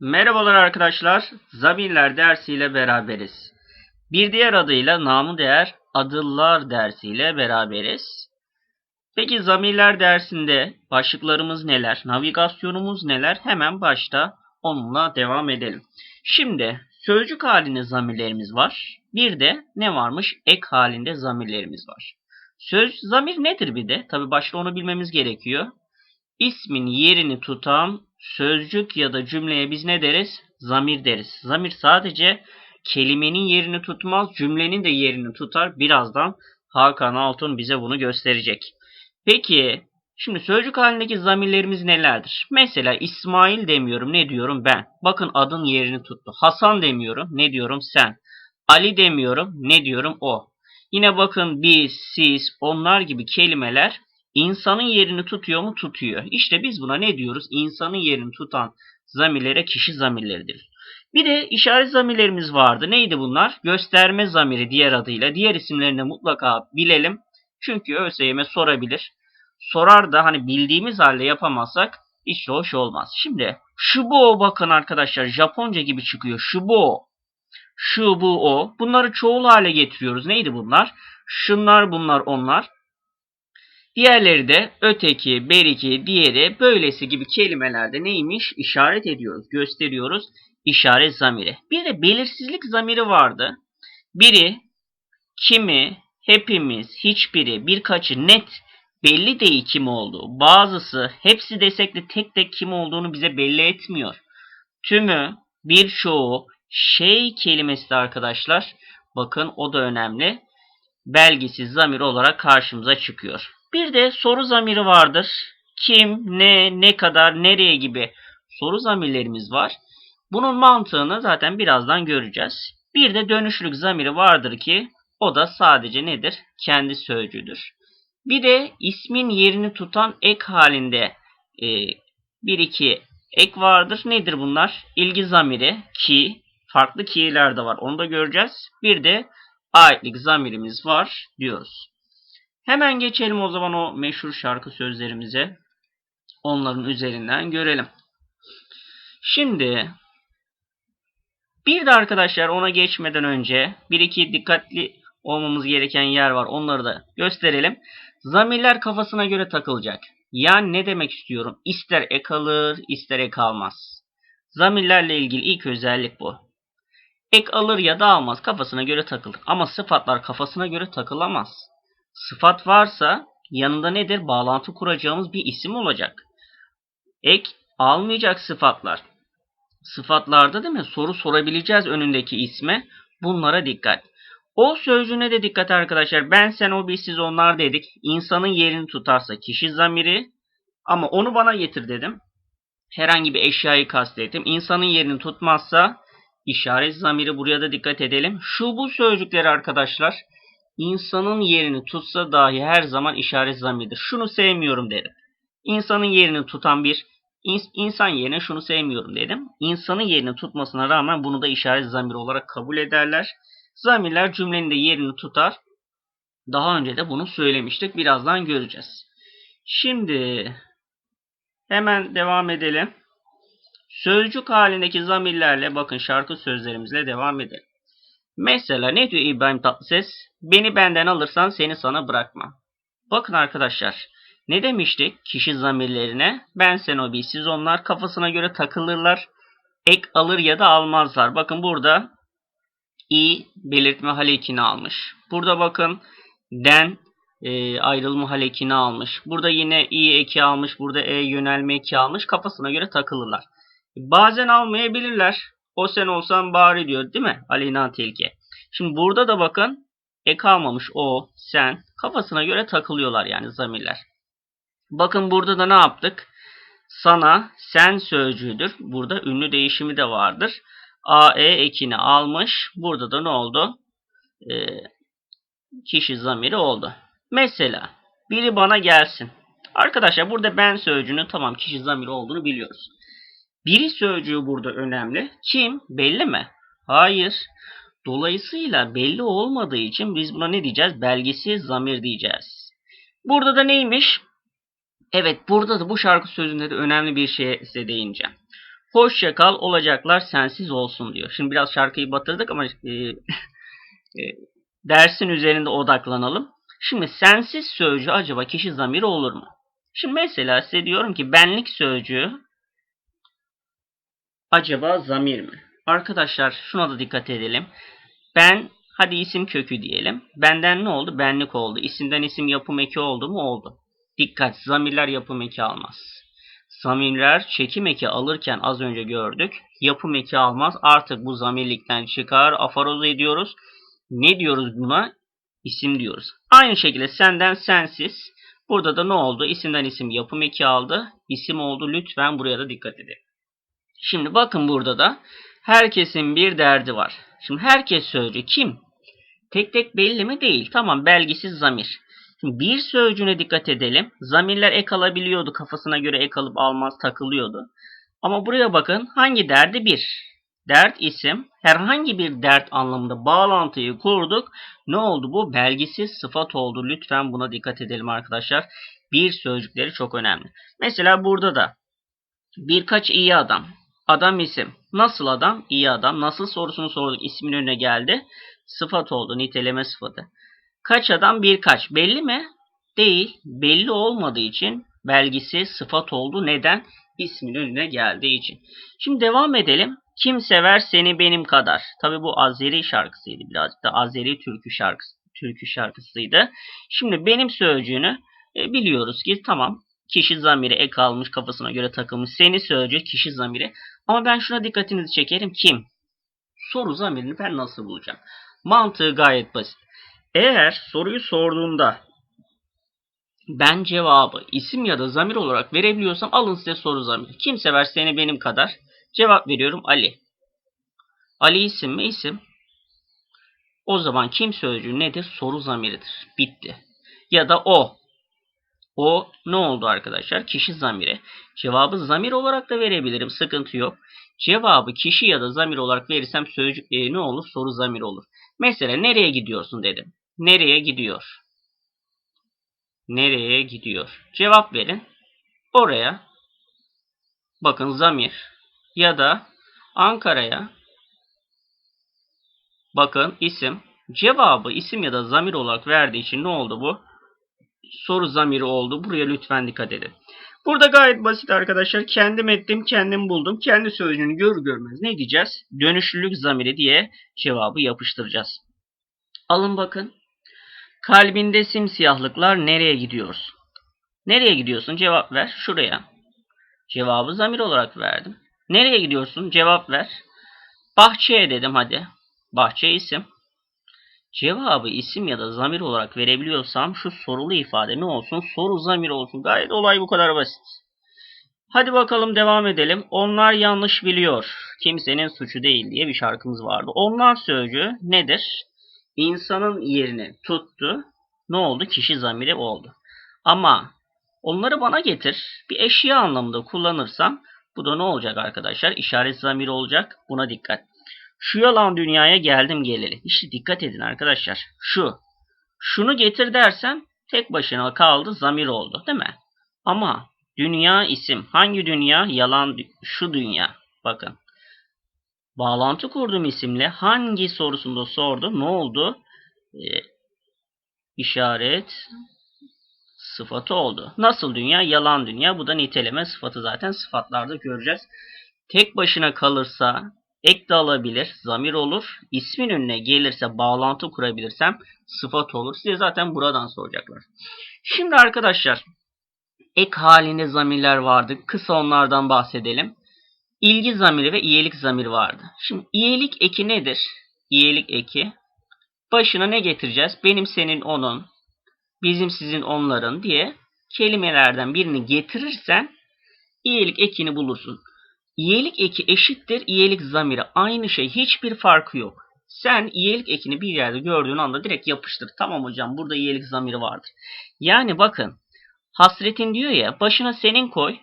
Merhabalar arkadaşlar. Zamirler dersiyle beraberiz. Bir diğer adıyla namı değer adıllar dersiyle beraberiz. Peki zamirler dersinde başlıklarımız neler? Navigasyonumuz neler? Hemen başta onunla devam edelim. Şimdi sözcük halinde zamirlerimiz var. Bir de ne varmış? Ek halinde zamirlerimiz var. Söz zamir nedir bir de? Tabi başta onu bilmemiz gerekiyor. İsmin yerini tutan sözcük ya da cümleye biz ne deriz? Zamir deriz. Zamir sadece kelimenin yerini tutmaz, cümlenin de yerini tutar. Birazdan Hakan Altun bize bunu gösterecek. Peki, şimdi sözcük halindeki zamirlerimiz nelerdir? Mesela İsmail demiyorum, ne diyorum ben? Bakın adın yerini tuttu. Hasan demiyorum, ne diyorum sen? Ali demiyorum, ne diyorum o? Yine bakın biz, siz, onlar gibi kelimeler İnsanın yerini tutuyor mu? Tutuyor. İşte biz buna ne diyoruz? İnsanın yerini tutan zamirlere kişi zamirleridir. Bir de işaret zamirlerimiz vardı. Neydi bunlar? Gösterme zamiri diğer adıyla. Diğer isimlerini mutlaka bilelim. Çünkü ÖSYM sorabilir. Sorar da hani bildiğimiz halde yapamazsak hiç hoş olmaz. Şimdi şu bu o bakın arkadaşlar Japonca gibi çıkıyor. Şu bu o. Şu bu o. Bunları çoğul hale getiriyoruz. Neydi bunlar? Şunlar bunlar onlar. Diğerleri de öteki, beriki, diğeri, böylesi gibi kelimelerde neymiş? İşaret ediyoruz, gösteriyoruz. İşaret zamiri. Bir de belirsizlik zamiri vardı. Biri, kimi, hepimiz, hiçbiri, birkaçı net belli değil kim olduğu. Bazısı, hepsi desek de tek tek kim olduğunu bize belli etmiyor. Tümü, birçoğu, şey kelimesi de arkadaşlar. Bakın o da önemli. Belgisiz zamir olarak karşımıza çıkıyor. Bir de soru zamiri vardır. Kim, ne, ne kadar, nereye gibi soru zamirlerimiz var. Bunun mantığını zaten birazdan göreceğiz. Bir de dönüşlük zamiri vardır ki o da sadece nedir? Kendi sözcüdür. Bir de ismin yerini tutan ek halinde e, bir iki ek vardır. Nedir bunlar? İlgi zamiri ki farklı ki'ler de var. Onu da göreceğiz. Bir de aitlik zamirimiz var diyoruz. Hemen geçelim o zaman o meşhur şarkı sözlerimize. Onların üzerinden görelim. Şimdi bir de arkadaşlar ona geçmeden önce bir iki dikkatli olmamız gereken yer var. Onları da gösterelim. Zamirler kafasına göre takılacak. Yani ne demek istiyorum? İster ek alır, ister ek almaz. Zamirlerle ilgili ilk özellik bu. Ek alır ya da almaz kafasına göre takılır. Ama sıfatlar kafasına göre takılamaz. Sıfat varsa yanında nedir? Bağlantı kuracağımız bir isim olacak. Ek almayacak sıfatlar. Sıfatlarda değil mi? Soru sorabileceğiz önündeki isme. Bunlara dikkat. O sözcüğüne de dikkat arkadaşlar. Ben, sen, o, biz, siz, onlar dedik. İnsanın yerini tutarsa kişi zamiri. Ama onu bana getir dedim. Herhangi bir eşyayı kastettim. İnsanın yerini tutmazsa işaret zamiri buraya da dikkat edelim. Şu bu sözcükleri arkadaşlar insanın yerini tutsa dahi her zaman işaret zamirdir. Şunu sevmiyorum dedim. İnsanın yerini tutan bir insan yerine şunu sevmiyorum dedim. İnsanın yerini tutmasına rağmen bunu da işaret zamiri olarak kabul ederler. Zamirler cümlenin de yerini tutar. Daha önce de bunu söylemiştik. Birazdan göreceğiz. Şimdi hemen devam edelim. Sözcük halindeki zamirlerle bakın şarkı sözlerimizle devam edelim. Mesela ne diyor İbrahim Tatlıses? Beni benden alırsan seni sana bırakma. Bakın arkadaşlar. Ne demiştik kişi zamirlerine? Ben sen o bir siz onlar kafasına göre takılırlar. Ek alır ya da almazlar. Bakın burada i belirtme halekini almış. Burada bakın den e, ayrılma halekini almış. Burada yine i eki almış. Burada e yönelme eki almış. Kafasına göre takılırlar. Bazen almayabilirler. O sen olsan bari diyor değil mi? Aleyna Tilki. Şimdi burada da bakın e kalmamış o, sen kafasına göre takılıyorlar yani zamirler. Bakın burada da ne yaptık? Sana, sen sözcüğüdür. Burada ünlü değişimi de vardır. A, E ekini almış. Burada da ne oldu? Ee, kişi zamiri oldu. Mesela biri bana gelsin. Arkadaşlar burada ben sözcüğünün tamam kişi zamiri olduğunu biliyoruz. Biri sözcüğü burada önemli. Kim? Belli mi? Hayır. Dolayısıyla belli olmadığı için biz buna ne diyeceğiz? Belgesiz zamir diyeceğiz. Burada da neymiş? Evet burada da bu şarkı sözünde de önemli bir şeye size değineceğim. Hoşça kal olacaklar sensiz olsun diyor. Şimdi biraz şarkıyı batırdık ama e, e, dersin üzerinde odaklanalım. Şimdi sensiz sözcüğü acaba kişi zamiri olur mu? Şimdi mesela size diyorum ki benlik sözcüğü acaba zamir mi? Arkadaşlar şuna da dikkat edelim. Ben hadi isim kökü diyelim. Benden ne oldu? Benlik oldu. İsimden isim yapım eki oldu mu? Oldu. Dikkat zamirler yapım eki almaz. Zamirler çekim eki alırken az önce gördük. Yapım eki almaz. Artık bu zamirlikten çıkar. Afaroz ediyoruz. Ne diyoruz buna? İsim diyoruz. Aynı şekilde senden sensiz. Burada da ne oldu? İsimden isim yapım eki aldı. İsim oldu. Lütfen buraya da dikkat edin. Şimdi bakın burada da herkesin bir derdi var. Şimdi herkes sözcüğü kim? Tek tek belli mi? Değil. Tamam belgisiz zamir. Şimdi bir sözcüğüne dikkat edelim. Zamirler ek alabiliyordu. Kafasına göre ek alıp almaz takılıyordu. Ama buraya bakın hangi derdi bir? Dert isim. Herhangi bir dert anlamında bağlantıyı kurduk. Ne oldu bu? Belgisiz sıfat oldu. Lütfen buna dikkat edelim arkadaşlar. Bir sözcükleri çok önemli. Mesela burada da birkaç iyi adam. Adam isim. Nasıl adam? İyi adam. Nasıl sorusunu sorduk. İsmin önüne geldi. Sıfat oldu. Niteleme sıfatı. Kaç adam? Birkaç. Belli mi? Değil. Belli olmadığı için belgisi sıfat oldu. Neden? İsmin önüne geldiği için. Şimdi devam edelim. Kim sever seni benim kadar? Tabi bu Azeri şarkısıydı. Birazcık da Azeri türkü şarkısı, türkü şarkısıydı. Şimdi benim sözcüğünü e, biliyoruz ki tamam kişi zamiri ek almış kafasına göre takılmış. Seni sözcüğü kişi zamiri. Ama ben şuna dikkatinizi çekerim. Kim? Soru zamirini ben nasıl bulacağım? Mantığı gayet basit. Eğer soruyu sorduğumda ben cevabı isim ya da zamir olarak verebiliyorsam alın size soru zamiri. Kim sever seni benim kadar? Cevap veriyorum Ali. Ali isim mi? İsim. O zaman kim sözcüğü nedir? Soru zamiridir. Bitti. Ya da o. O ne oldu arkadaşlar? Kişi zamiri. Cevabı zamir olarak da verebilirim. Sıkıntı yok. Cevabı kişi ya da zamir olarak verirsem sözcük e, ne olur? Soru zamiri olur. Mesela nereye gidiyorsun dedim. Nereye gidiyor? Nereye gidiyor? Cevap verin. Oraya. Bakın zamir. Ya da Ankara'ya. Bakın isim. Cevabı isim ya da zamir olarak verdiği için ne oldu bu? Soru zamiri oldu. Buraya lütfen dikkat edin. Burada gayet basit arkadaşlar. Kendim ettim, kendim buldum. Kendi sözcüğünü gör görmez ne diyeceğiz? Dönüşlülük zamiri diye cevabı yapıştıracağız. Alın bakın. Kalbinde simsiyahlıklar nereye gidiyorsun? Nereye gidiyorsun? Cevap ver. Şuraya. Cevabı zamir olarak verdim. Nereye gidiyorsun? Cevap ver. Bahçeye dedim hadi. Bahçe isim. Cevabı isim ya da zamir olarak verebiliyorsam şu sorulu ifade ne olsun? Soru zamir olsun. Gayet olay bu kadar basit. Hadi bakalım devam edelim. Onlar yanlış biliyor. Kimsenin suçu değil diye bir şarkımız vardı. Onlar sözcüğü nedir? İnsanın yerini tuttu. Ne oldu? Kişi zamiri oldu. Ama onları bana getir. Bir eşya anlamında kullanırsam bu da ne olacak arkadaşlar? İşaret zamiri olacak. Buna dikkat. Şu yalan dünyaya geldim geleli. İşte dikkat edin arkadaşlar. Şu. Şunu getir dersem tek başına kaldı zamir oldu değil mi? Ama dünya isim. Hangi dünya? Yalan şu dünya. Bakın. Bağlantı kurdum isimle hangi sorusunda sordu? Ne oldu? Ee, işaret sıfatı oldu. Nasıl dünya? Yalan dünya. Bu da niteleme sıfatı zaten sıfatlarda göreceğiz. Tek başına kalırsa ek de alabilir, zamir olur. İsmin önüne gelirse bağlantı kurabilirsem sıfat olur. Size zaten buradan soracaklar. Şimdi arkadaşlar ek halinde zamirler vardı. Kısa onlardan bahsedelim. İlgi zamiri ve iyilik zamiri vardı. Şimdi iyilik eki nedir? İyilik eki. Başına ne getireceğiz? Benim, senin, onun, bizim, sizin, onların diye kelimelerden birini getirirsen iyilik ekini bulursun. İyelik eki eşittir iyelik zamiri. Aynı şey. Hiçbir farkı yok. Sen iyelik ekini bir yerde gördüğün anda direkt yapıştır. Tamam hocam burada iyelik zamiri vardır. Yani bakın hasretin diyor ya başına senin koy.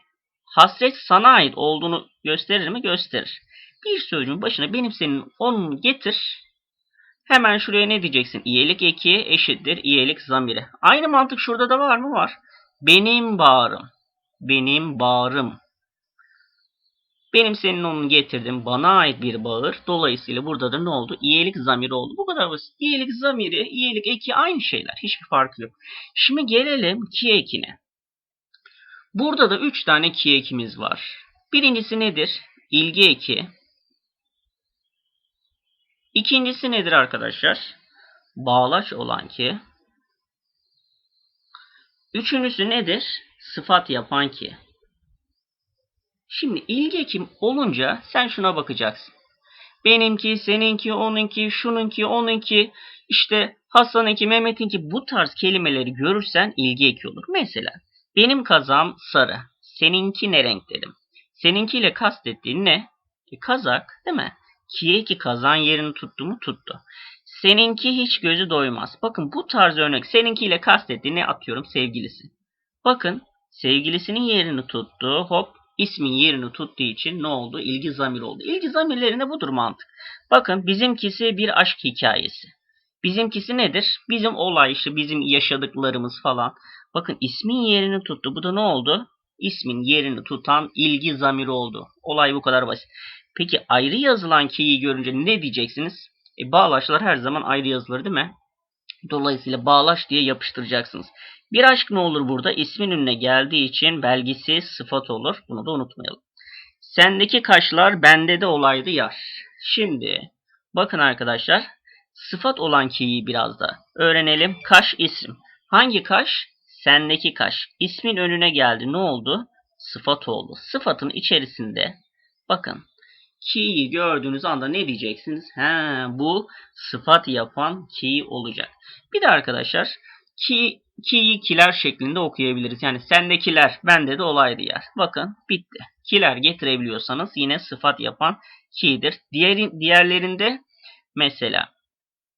Hasret sana ait olduğunu gösterir mi? Gösterir. Bir sözcüğün başına benim senin onun getir. Hemen şuraya ne diyeceksin? İyelik eki eşittir iyelik zamiri. Aynı mantık şurada da var mı? Var. Benim bağrım. Benim bağrım. Benim senin onun getirdim. Bana ait bir bağır. Dolayısıyla burada da ne oldu? İyelik zamiri oldu. Bu kadar basit. İyelik zamiri, iyelik eki aynı şeyler. Hiçbir farkı yok. Şimdi gelelim ki ekine. Burada da 3 tane ki ekimiz var. Birincisi nedir? İlgi eki. İkincisi nedir arkadaşlar? Bağlaç olan ki. Üçüncüsü nedir? Sıfat yapan ki. Şimdi ilgi ekim olunca sen şuna bakacaksın. Benimki, seninki, onunki, şununki, onunki, işte Hasan'ınki, Mehmet'inki bu tarz kelimeleri görürsen ilgi eki olur. Mesela benim kazağım sarı, seninki ne renk dedim. Seninkiyle kastettiğin ne? E, kazak değil mi? Kiye ki kazan yerini tuttu mu? Tuttu. Seninki hiç gözü doymaz. Bakın bu tarz örnek seninkiyle kastettiği ne atıyorum sevgilisi. Bakın sevgilisinin yerini tuttu. Hop ismin yerini tuttuğu için ne oldu? İlgi zamir oldu. İlgi zamirlerinde budur mantık. Bakın bizimkisi bir aşk hikayesi. Bizimkisi nedir? Bizim olay işte bizim yaşadıklarımız falan. Bakın ismin yerini tuttu. Bu da ne oldu? İsmin yerini tutan ilgi zamiri oldu. Olay bu kadar basit. Peki ayrı yazılan ki'yi görünce ne diyeceksiniz? E, bağlaçlar her zaman ayrı yazılır değil mi? Dolayısıyla bağlaç diye yapıştıracaksınız. Bir aşk ne olur burada? İsmin önüne geldiği için belgisi sıfat olur. Bunu da unutmayalım. Sendeki kaşlar bende de olaydı yar. Şimdi bakın arkadaşlar sıfat olan ki'yi biraz da öğrenelim. Kaş isim. Hangi kaş? Sendeki kaş. İsmin önüne geldi. Ne oldu? Sıfat oldu. Sıfatın içerisinde bakın ki'yi gördüğünüz anda ne diyeceksiniz? He, bu sıfat yapan ki olacak. Bir de arkadaşlar ki ki'yi kiler şeklinde okuyabiliriz. Yani sendekiler bende de olaydı yer. Bakın bitti. Kiler getirebiliyorsanız yine sıfat yapan ki'dir. Diğer, diğerlerinde mesela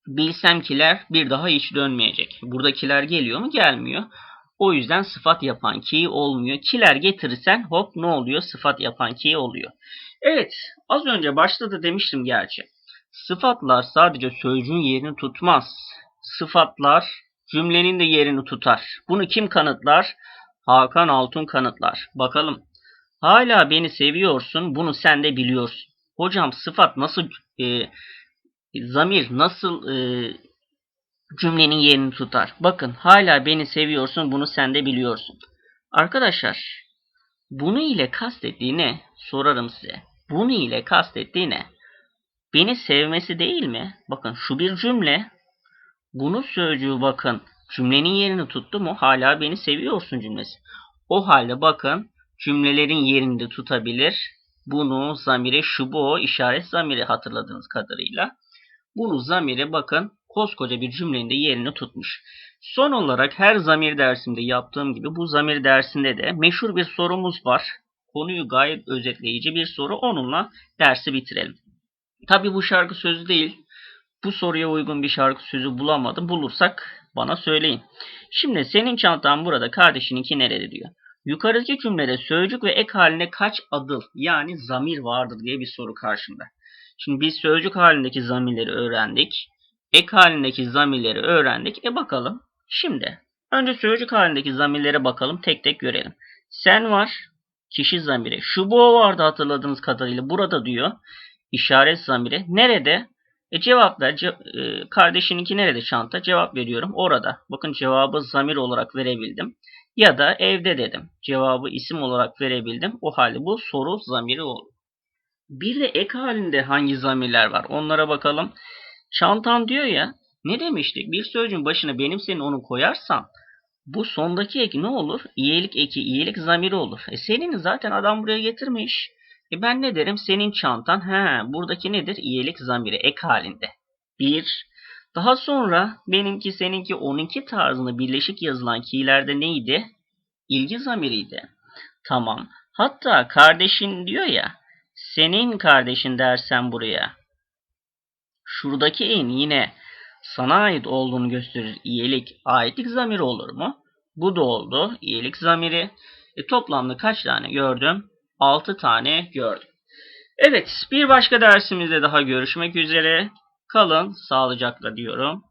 bilsem kiler bir daha hiç dönmeyecek. Buradakiler geliyor mu? Gelmiyor. O yüzden sıfat yapan ki olmuyor. Kiler getirirsen hop ne oluyor? Sıfat yapan ki oluyor. Evet az önce başta da demiştim gerçi. Sıfatlar sadece sözcüğün yerini tutmaz. Sıfatlar cümlenin de yerini tutar. Bunu kim kanıtlar? Hakan Altun kanıtlar. Bakalım. Hala beni seviyorsun. Bunu sen de biliyorsun. Hocam sıfat nasıl e, zamir nasıl e, cümlenin yerini tutar? Bakın hala beni seviyorsun. Bunu sen de biliyorsun. Arkadaşlar bunu ile kastettiği ne? Sorarım size. Bunu ile kastettiği ne? Beni sevmesi değil mi? Bakın şu bir cümle. Bunu sözcüğü bakın. Cümlenin yerini tuttu mu? Hala beni seviyorsun cümlesi. O halde bakın cümlelerin yerinde tutabilir. Bunu zamire şu bu o işaret zamiri hatırladığınız kadarıyla. Bunu zamire bakın koskoca bir cümlenin de yerini tutmuş. Son olarak her zamir dersimde yaptığım gibi bu zamir dersinde de meşhur bir sorumuz var. Konuyu gayet özetleyici bir soru. Onunla dersi bitirelim. Tabi bu şarkı sözü değil. Bu soruya uygun bir şarkı sözü bulamadım. Bulursak bana söyleyin. Şimdi senin çantan burada kardeşininki nerede diyor. Yukarıdaki cümlede sözcük ve ek haline kaç adıl yani zamir vardır diye bir soru karşımda. Şimdi biz sözcük halindeki zamirleri öğrendik. Ek halindeki zamirleri öğrendik. E bakalım. Şimdi önce sözcük halindeki zamirlere bakalım tek tek görelim. Sen var. Kişi zamiri. Şu bu vardı hatırladığınız kadarıyla. Burada diyor. işaret zamiri. Nerede? E cevap ver. Ce e, kardeşininki nerede çanta? Cevap veriyorum. Orada. Bakın cevabı zamir olarak verebildim. Ya da evde dedim. Cevabı isim olarak verebildim. O halde bu soru zamiri oldu. Bir de ek halinde hangi zamirler var? Onlara bakalım. Çantan diyor ya. Ne demiştik? Bir sözcüğün başına benim senin onu koyarsan bu sondaki ek ne olur? İyilik eki, iyilik zamiri olur. E senin zaten adam buraya getirmiş. E ben ne derim? Senin çantan. He, buradaki nedir? İyilik zamiri ek halinde. Bir. Daha sonra benimki, seninki, onunki tarzında birleşik yazılan ki'lerde neydi? İlgi zamiriydi. Tamam. Hatta kardeşin diyor ya. Senin kardeşin dersen buraya. Şuradaki en yine sana ait olduğunu gösterir. İyilik aitlik zamiri olur mu? Bu da oldu. İyilik zamiri. E, toplamda kaç tane gördüm? 6 tane gördüm. Evet bir başka dersimizde daha görüşmek üzere. Kalın sağlıcakla diyorum.